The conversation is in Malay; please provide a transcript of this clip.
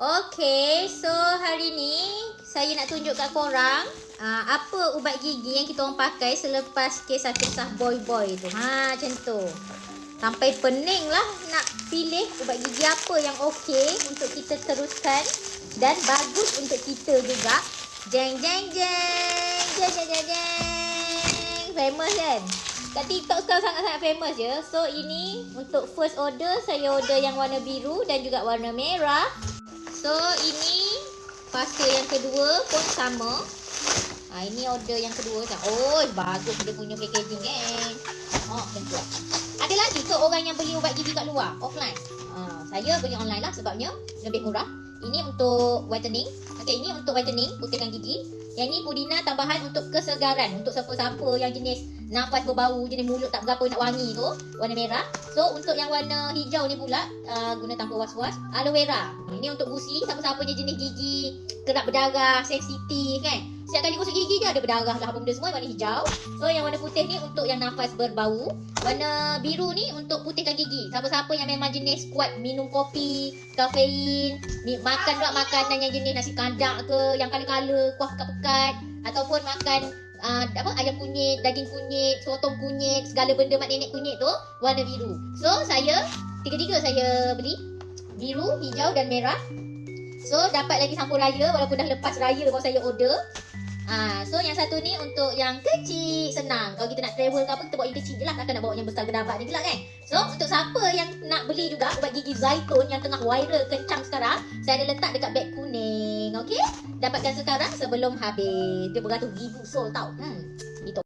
Okay, so hari ni saya nak tunjuk kat korang uh, apa ubat gigi yang kita orang pakai selepas kisah-kisah boy-boy tu. Ha, macam tu. Sampai pening lah nak pilih ubat gigi apa yang okey untuk kita teruskan dan bagus untuk kita juga. Jeng jeng jeng. Jeng jeng jeng jeng. Famous kan? Kat TikTok sekarang sangat-sangat famous je. So ini untuk first order saya order yang warna biru dan juga warna merah. So ini pasta yang kedua pun sama. Ha, ini order yang kedua. Oh bagus dia punya packaging kan. Oh tu. Ada lagi ke orang yang beli ubat gigi kat luar offline? Ha, saya beli online lah sebabnya lebih murah. Ini untuk whitening. Okey, ini untuk whitening, putihkan gigi. Yang ni pudina tambahan untuk kesegaran. Untuk siapa-siapa yang jenis nafas berbau, jenis mulut tak berapa nak wangi tu, warna merah. So, untuk yang warna hijau ni pula, uh, guna tanpa was-was, aloe vera. Ini untuk gusi, siapa-siapa je jenis gigi kerap berdarah, sensitif kan. Setiap kali gosok gigi je ada berdarah lah apa benda semua warna hijau. So yang warna putih ni untuk yang nafas berbau. Warna biru ni untuk putihkan gigi. Siapa-siapa yang memang jenis kuat minum kopi, kafein, makan juga makanan yang jenis nasi kandang ke, yang kala-kala, kuah pekat-pekat ataupun makan uh, apa ayam kunyit, daging kunyit, sotong kunyit, segala benda mak nenek kunyit tu warna biru. So saya tiga-tiga saya beli biru, hijau dan merah. So dapat lagi sampul raya walaupun dah lepas raya baru saya order. Ah, so yang satu ni untuk yang kecil senang. Kalau kita nak travel ke apa kita bawa yang kecil je lah. Takkan nak bawa yang besar gedabat ni pula kan. So untuk siapa yang nak beli juga ubat gigi Zaitun yang tengah viral kencang sekarang, saya ada letak dekat beg kuning. Okay? Dapatkan sekarang sebelum habis. Dia beratus ribu sold tau. Hmm.